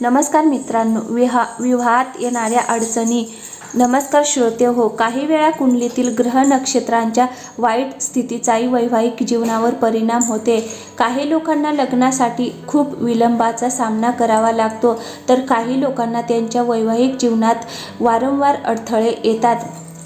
नमस्कार मित्रांनो विहा विवाहात येणाऱ्या अडचणी. नमस्कार श्रोते हो काही वेळा कुंडलीतील ग्रह नक्षत्रांच्या वाईट स्थितीचाही वैवाहिक जीवनावर परिणाम होते. काही लोकांना लग्नासाठी खूप विलंबाचा सामना करावा लागतो तर काही लोकांना त्यांच्या वैवाहिक जीवनात वारंवार अडथळे येतात.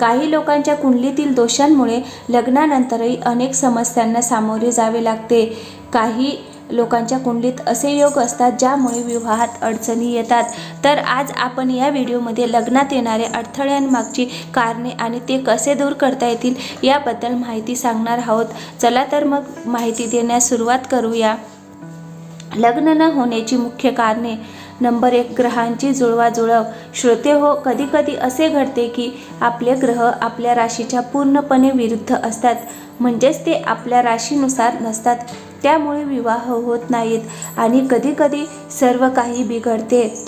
काही लोकांच्या कुंडलीतील दोषांमुळे लग्नानंतरही अनेक समस्यांना सामोरे जावे लागते. काही लोकांच्या कुंडलीत असे योग असतात ज्यामुळे विवाहात अडचणी येतात. तर आज आपण या व्हिडिओमध्ये लग्नात येणारे अडथळ्यांमागची कारणे आणि ते कसे दूर करता येतील याबद्दल माहिती सांगणार आहोत. चला तर मग माहिती देण्यास सुरुवात करूया. लग्न न होण्याची मुख्य कारणे. नंबर एक ग्रहांची जुळवाजुळव. श्रोते हो कधी कधी असे घडते की आपले ग्रह आपल्या राशीच्या पूर्णपणे विरुद्ध असतात. म्हणजेच ते आपल्या राशीनुसार नसतात. त्यामुळे विवाह होत नाहीत आणि कधीकधी सर्व काही बिघडते.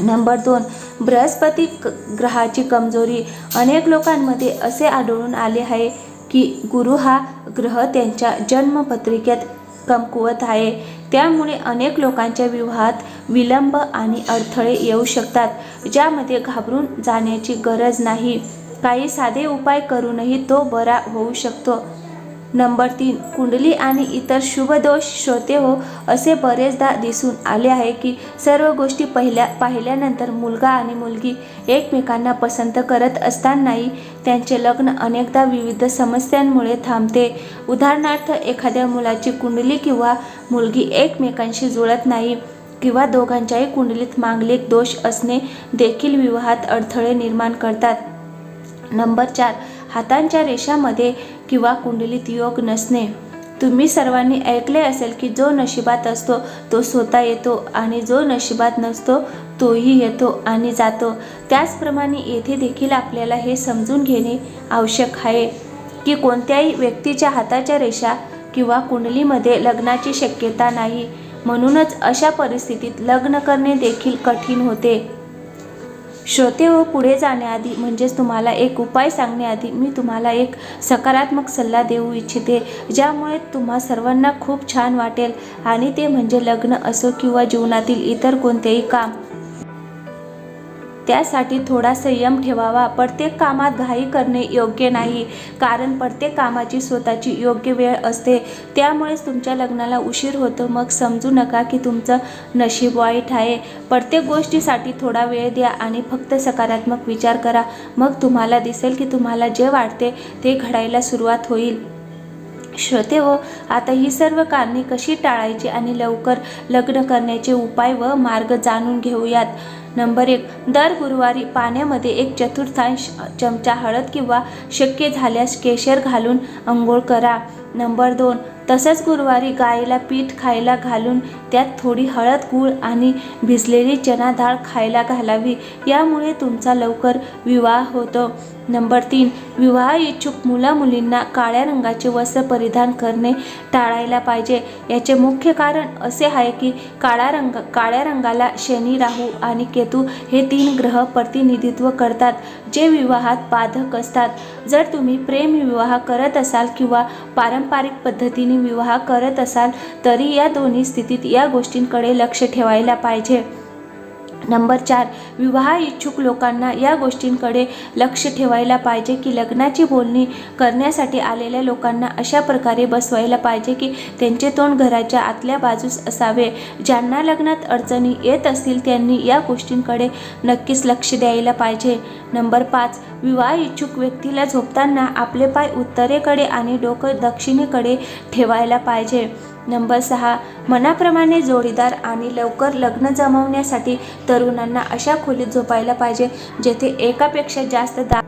नंबर दोन. बृहस्पती क- ग्रहाची कमजोरी. अनेक लोकांमध्ये असे आढळून आले आहे की गुरु हा ग्रह त्यांच्या जन्मपत्रिकेत कमकुवत आहे. त्यामुळे अनेक लोकांच्या विवाहात विलंब आणि अडथळे येऊ शकतात ज्यामध्ये घाबरून जाण्याची गरज नाही. काही साधे उपाय करूनही तो बरा होऊ शकतो. नंबर तीन कुंडली आणि इतर शुभदोष श्रोते हो असे बरेचदा दिसून आले आहे की सर्व गोष्टी पहिल्या पाहिल्यानंतर मुलगा आणि मुलगी एकमेकांना पसंत करत असतानाही त्यांचे लग्न अनेकदा विविध समस्यांमुळे थांबते. उदाहरणार्थ एखाद्या मुलाची कुंडली किंवा मुलगी एकमेकांशी जुळत नाही किंवा दोघांच्याही कुंडलीत मांगलिक दोष असणे देखील विवाहात अडथळे निर्माण करतात. नंबर चार हातांच्या रेषामध्ये किंवा कुंडलीत योग नसणे. तुम्ही सर्वांनी ऐकले असेल की जो नशिबात असतो तो स्वतः येतो आणि जो नशिबात नसतो तोही येतो आणि जातो. त्याचप्रमाणे येथे देखील आपल्याला हे समजून घेणे आवश्यक आहे की कोणत्याही व्यक्तीच्या हाताच्या रेषा किंवा कुंडलीमध्ये लग्नाची शक्यता नाही. म्हणूनच अशा परिस्थितीत लग्न करणे देखील कठीण होते. श्रोते व पुढे जाण्याआधी म्हणजेच तुम्हाला एक उपाय सांगण्याआधी मी तुम्हाला एक सकारात्मक सल्ला देऊ इच्छिते ज्यामुळे तुम्हा सर्वांना खूप छान वाटेल. आणि ते म्हणजे लग्न असो किंवा जीवनातील इतर कोणतेही काम त्यासाठी थोडा संयम ठेवावा. प्रत्येक कामात घाई करणे योग्य नाही कारण प्रत्येक कामाची स्वतःची योग्य वेळ असते. त्यामुळेच तुमच्या लग्नाला उशीर होतो. मग समजू नका की तुमचं नशीब वाईट आहे. प्रत्येक गोष्टीसाठी थोडा वेळ द्या आणि फक्त सकारात्मक विचार करा. मग तुम्हाला दिसेल की तुम्हाला जे वाटते ते घडायला सुरुवात होईल. श्रोते हो आता ही सर्व कारणे कशी टाळायची आणि लवकर लग्न करण्याचे उपाय व मार्ग जाणून घेऊयात. नंबर एक दर गुरुवारी पाण्यामध्ये एक चतुर्थांश चमचा हळद किंवा शक्य झाल्यास केशर घालून आंघोळ करा. नंबर दोन. तसंच गुरुवारी गाईला पीठ खायला घालून त्यात थोडी हळद गूळ आणि भिजलेली चना डाळ खायला घालावी. यामुळे तुमचा लवकर विवाह होतो. नंबर तीन. विवाह इच्छुक मुला मुलींना काळ्या रंगाचे वस्त्र परिधान करणे टाळायला पाहिजे. याचे मुख्य कारण असे आहे की काळा रंग काळ्या रंगाला शनी राहू आणि केतू हे तीन ग्रह प्रतिनिधित्व करतात जे विवाहात बाधक असतात. जर तुम्ही प्रेम विवाह करत असाल किंवा पारंपरिक पद्धतीने विवाह करत असाल तरी या दोन्ही स्थितीत या गोष्टींकडे लक्ष ठेवायला पाहिजे. नंबर चार विवाह इच्छुक लोकांना या गोष्टींकडे लक्ष ठेवायला पाहिजे की लग्नाची बोलणी करण्यासाठी आलेल्या लोकांना अशा प्रकारे बसवायला पाहिजे की त्यांचे तोंड घराच्या आतल्या बाजूस असावे. ज्यांना लग्नात अडचणी येत असतील त्यांनी या गोष्टींकडे नक्कीच लक्ष द्यायला पाहिजे. नंबर पाच विवाह इच्छुक व्यक्तीला झोपताना आपले पाय उत्तरेकडे आणि डोकं दक्षिणेकडे ठेवायला पाहिजे. नंबर सहा मनाप्रमाणे जोडीदार आणि लवकर लग्न जमवण्यासाठी तरुणांना अशा खोलीत झोपायला पाहिजे जेथे एकापेक्षा जास्त दा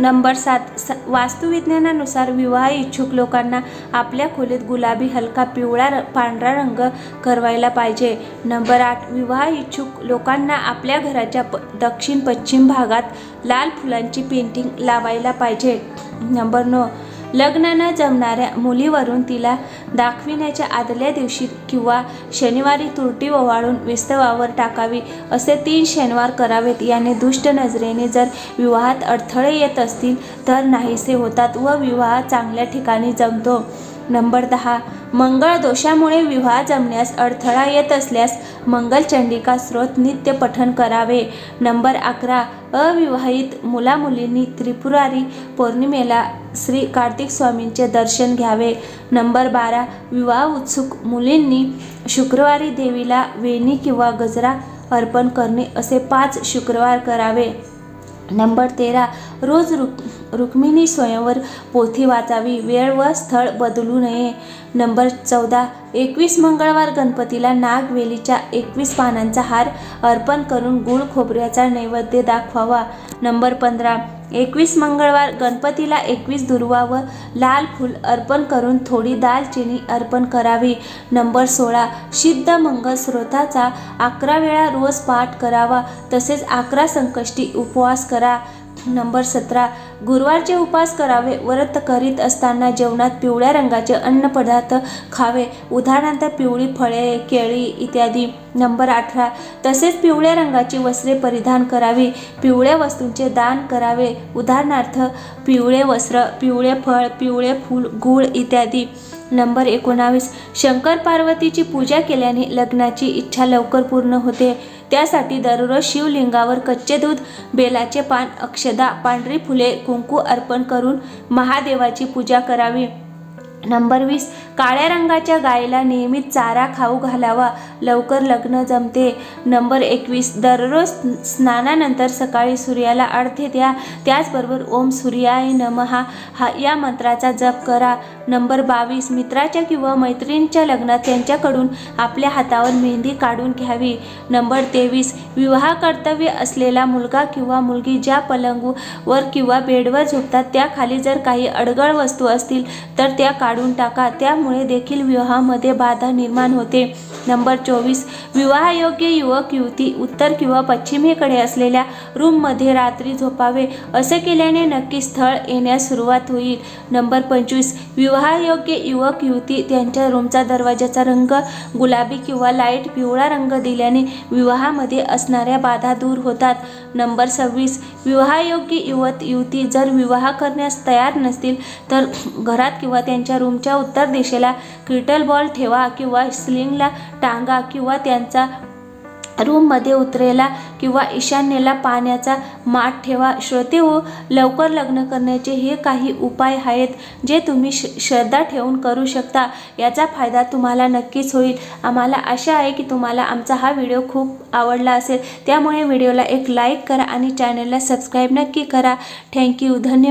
नंबर सात स वास्तुविज्ञानानुसार विवाह इच्छुक लोकांना आपल्या खोलीत गुलाबी हलका पिवळा र पांढरा रंग करवायला पाहिजे. नंबर आठ विवाह इच्छुक लोकांना आपल्या घराच्या प दक्षिण पश्चिम भागात लाल फुलांची पेंटिंग लावायला पाहिजे. नंबर नऊ लग्न न जमणाऱ्या मुलीवरून तिला दाखविण्याच्या आदल्या दिवशी किंवा शनिवारी तुरटी ओवाळून विस्तवावर टाकावी असे तीन शनिवार करावेत. याने दुष्ट नजरेने जर विवाहात अडथळे येत असतील तर नाहीसे होतात व विवाह चांगल्या ठिकाणी जमतो. नंबर दहा. मंगळ दोषामुळे विवाह जमण्यास अडथळा येत असल्यास मंगलचंडिका स्रोत नित्य पठण करावे. नंबर अकरा. अविवाहित मुलामुलींनी त्रिपुरारी पौर्णिमेला श्री कार्तिक स्वामींचे दर्शन घ्यावे. नंबर बारा. विवाह उत्सुक मुलींनी शुक्रवारी देवीला वेणी किंवा गजरा अर्पण करणे असे पाच शुक्रवार करावे. नंबर तेरा. रोज रुक रुक्मिणी स्वयंवर पोथी वाचावी. वेळ व स्थळ बदलू नये. नंबर चौदा. एकवीस मंगळवार गणपतीला नागवेलीच्या एकवीस पानांचा हार अर्पण करून गुळ खोबऱ्याचा नैवेद्य दाखवावा. नंबर पंधरा. एकवीस मंगळवार गणपतीला एकवीस दुर्वा व लाल फूल अर्पण करून थोडी दालचिनी अर्पण करावी. नंबर सोळा. सिद्ध मंगल स्रोताचा अकरा वेळा रोज पाठ करावा. तसेच अकरा संकष्टी उपवास करा. नंबर सतरा गुरुवारचे उपास करावे व्रत करीत असताना जेवणात पिवळ्या रंगाचे अन्नपदार्थ खावे उदाहरणार्थ पिवळी फळे केळी इत्यादी. नंबर अठरा तसेच पिवळ्या रंगाची वस्त्रे परिधान करावी पिवळ्या वस्तूंचे दान करावे उदाहरणार्थ पिवळे वस्त्र पिवळे फळ पिवळे फूल गूळ इत्यादी. नंबर एकोणावीस शंकर पार्वतीची पूजा केल्याने लग्नाची इच्छा लवकर पूर्ण होते. त्यासाठी दररोज शिवलिंगावर कच्चे दूध बेलाचे पान अक्षदा पांढरी फुले कुंकू अर्पण करून महादेवाची पूजा करावी. नंबर वीस. काळ्या रंगाच्या गायीला नियमित चारा खाऊ घालावा. लवकर लग्न जमते. नंबर एकवीस दररोज स्नानानंतर सकाळी सूर्याला अर्ध्य द्या त्याचबरोबर ओम सूर्याय नमहा हा या मंत्राचा जप करा. नंबर बावीस मित्राच्या किंवा मैत्रिणीच्या लग्नात त्यांच्याकडून आपल्या हातावर मेहंदी काढून घ्यावी. नंबर तेवीस विवाह कर्तव्य असलेला मुलगा किंवा मुलगी ज्या पलंगवर किंवा बेडवर झोपतात त्याखाली जर काही अडगळ वस्तू असतील तर त्या काढून टाका. त्यामुळे देखील विवाहामध्ये बाधा निर्माण होते. नंबर चोवीस. विवाहयोग्य युवक युवती उत्तर किंवा पश्चिमेकडे असलेल्या रूममध्ये रात्री झोपावे असे केल्याने नक्की स्थळ येण्यास सुरुवात होईल. नंबर पंचवीस. विवाहयोग्य युवक युवती त्यांच्या रूमचा दरवाजाचा रंग गुलाबी किंवा लाइट पिवळा रंग दिल्याने विवाहामध्ये असणाऱ्या बाधा दूर होतात. नंबर सव्वीस. विवाहयोग्य युवत युवती जर विवाह करण्यास तयार नसतील तर घरात किंवा त्यांच्या रूमच्या उत्तर दिशेला क्रिटल बॉल ठेवा किंवा स्लिंगला टांगा किंवा त्यांचा रूममध्ये उतरेला किंवा ईशान्येला पाण्याचा माठ ठेवा. श्रोते हो लवकर लग्न करण्याचे हे काही उपाय आहेत जे तुम्ही श श्रद्धा ठेवून करू शकता. याचा फायदा तुम्हाला नक्कीच होईल. आम्हाला आशा आहे की तुम्हाला आमचा हा व्हिडिओ खूप आवडला असेल. त्यामुळे व्हिडिओला एक लाईक करा आणि चॅनलला सबस्क्राईब नक्की करा. थँक्यू. धन्यवाद.